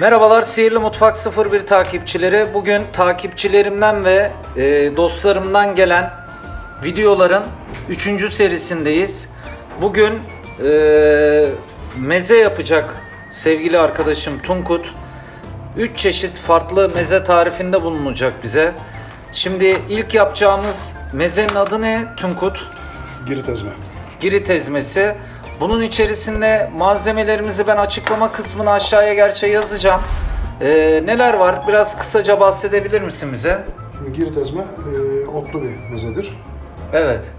Merhabalar Sihirli Mutfak 01 takipçileri. Bugün takipçilerimden ve e, dostlarımdan gelen videoların 3. serisindeyiz. Bugün e, meze yapacak sevgili arkadaşım Tunkut. 3 çeşit farklı meze tarifinde bulunacak bize. Şimdi ilk yapacağımız mezenin adı ne Tunkut? Girit ezme. Girit ezmesi. Bunun içerisinde malzemelerimizi ben açıklama kısmına aşağıya gerçi yazacağım. Ee, neler var? Biraz kısaca bahsedebilir misin bize? Şimdi Girit ezme e, otlu bir mezedir. Evet.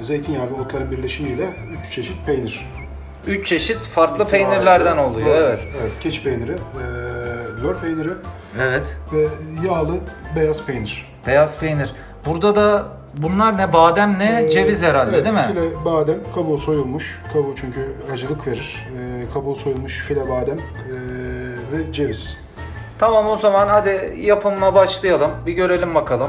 E, zeytinyağı ve otların birleşimiyle üç çeşit peynir. Üç çeşit farklı peynirlerden oluyor. Doğrudur. Evet. Evet, keçi peyniri, e, lor peyniri Evet. ve yağlı beyaz peynir. Beyaz peynir. Burada da bunlar ne? Badem ne? E, Ceviz herhalde evet, değil mi? File badem, kabuğu soyulmuş. Kabuğu çünkü acılık verir. E, kabuğu soyulmuş file badem e, ve ceviz. Tamam o zaman hadi yapımına başlayalım. Bir görelim bakalım.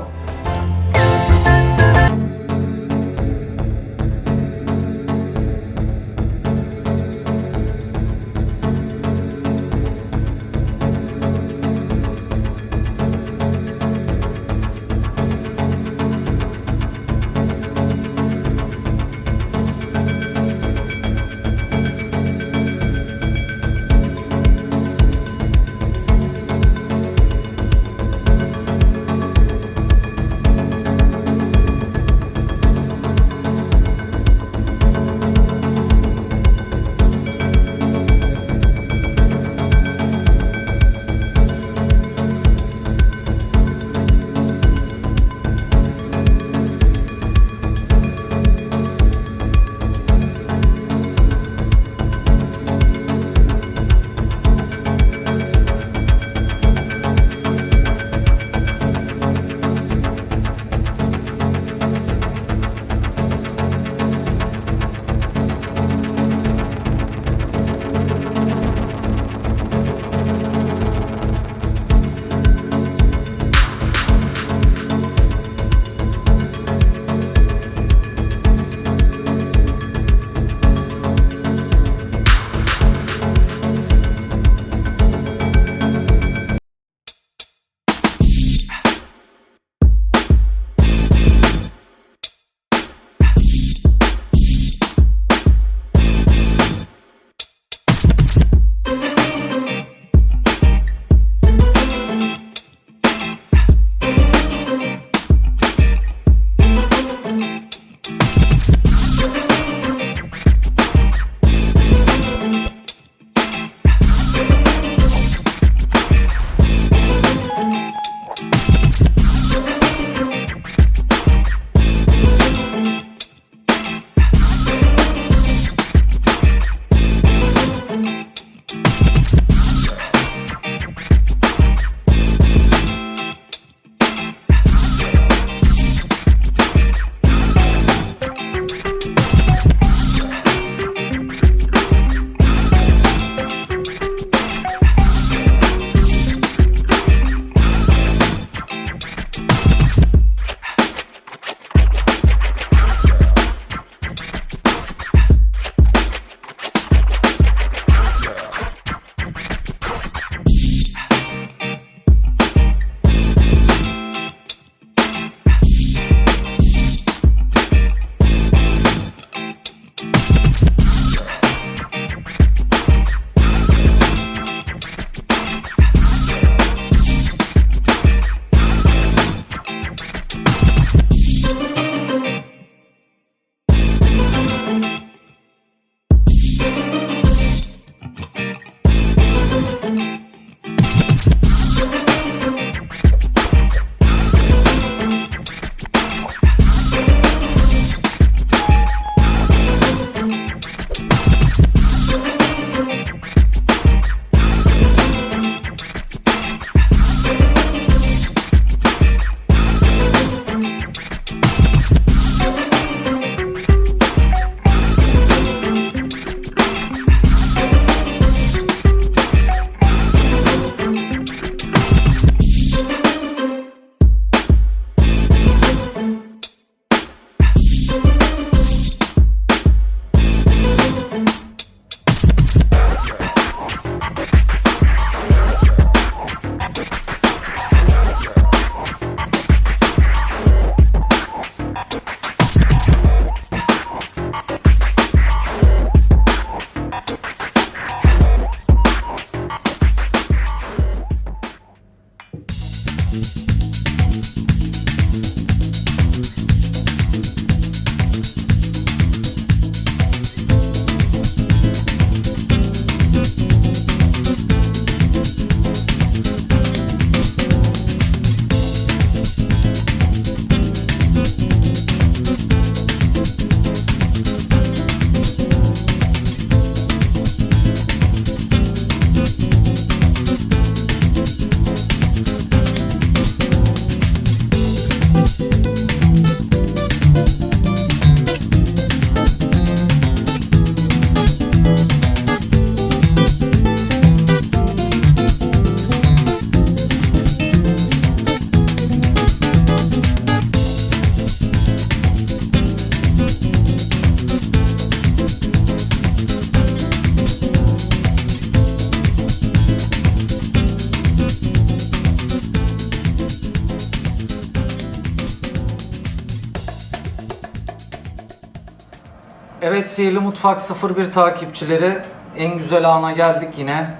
Evet Sihirli Mutfak 01 takipçileri en güzel ana geldik yine.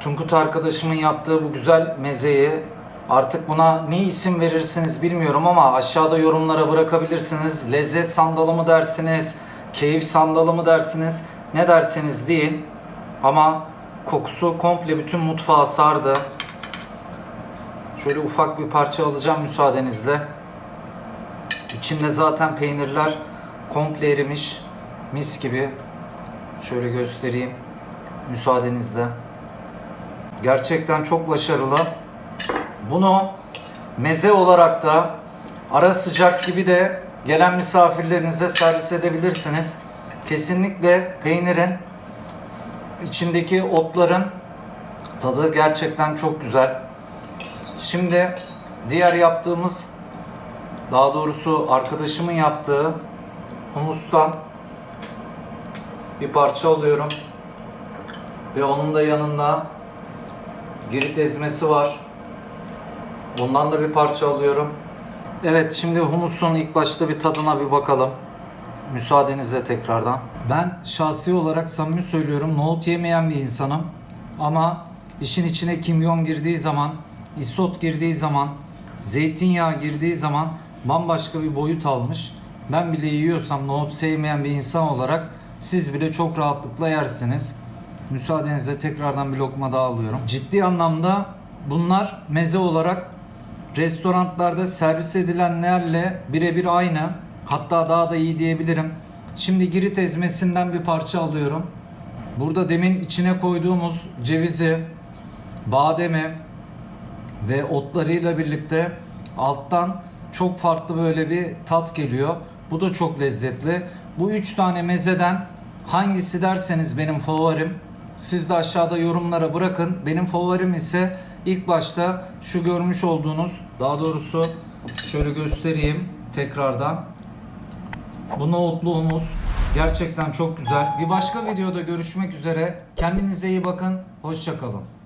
Tunkut arkadaşımın yaptığı bu güzel mezeyi artık buna ne isim verirsiniz bilmiyorum ama aşağıda yorumlara bırakabilirsiniz. Lezzet sandalı mı dersiniz, keyif sandalı mı dersiniz, ne derseniz deyin. Ama kokusu komple bütün mutfağı sardı. Şöyle ufak bir parça alacağım müsaadenizle. İçinde zaten peynirler komple erimiş. Mis gibi. Şöyle göstereyim. Müsaadenizle. Gerçekten çok başarılı. Bunu meze olarak da ara sıcak gibi de gelen misafirlerinize servis edebilirsiniz. Kesinlikle peynirin içindeki otların tadı gerçekten çok güzel. Şimdi diğer yaptığımız daha doğrusu arkadaşımın yaptığı humustan bir parça alıyorum. Ve onun da yanında girit ezmesi var. Bundan da bir parça alıyorum. Evet şimdi humusun ilk başta bir tadına bir bakalım. Müsaadenizle tekrardan. Ben şahsi olarak samimi söylüyorum nohut yemeyen bir insanım. Ama işin içine kimyon girdiği zaman, isot girdiği zaman, zeytinyağı girdiği zaman bambaşka bir boyut almış. Ben bile yiyorsam nohut sevmeyen bir insan olarak siz bile çok rahatlıkla yersiniz. Müsaadenizle tekrardan bir lokma daha alıyorum. Ciddi anlamda bunlar meze olarak restoranlarda servis edilenlerle birebir aynı. Hatta daha da iyi diyebilirim. Şimdi girit ezmesinden bir parça alıyorum. Burada demin içine koyduğumuz cevizi, bademi ve otlarıyla birlikte alttan çok farklı böyle bir tat geliyor. Bu da çok lezzetli. Bu üç tane mezeden hangisi derseniz benim favorim. Siz de aşağıda yorumlara bırakın. Benim favorim ise ilk başta şu görmüş olduğunuz, daha doğrusu şöyle göstereyim tekrardan. Bu nohutlu humus gerçekten çok güzel. Bir başka videoda görüşmek üzere. Kendinize iyi bakın. Hoşçakalın.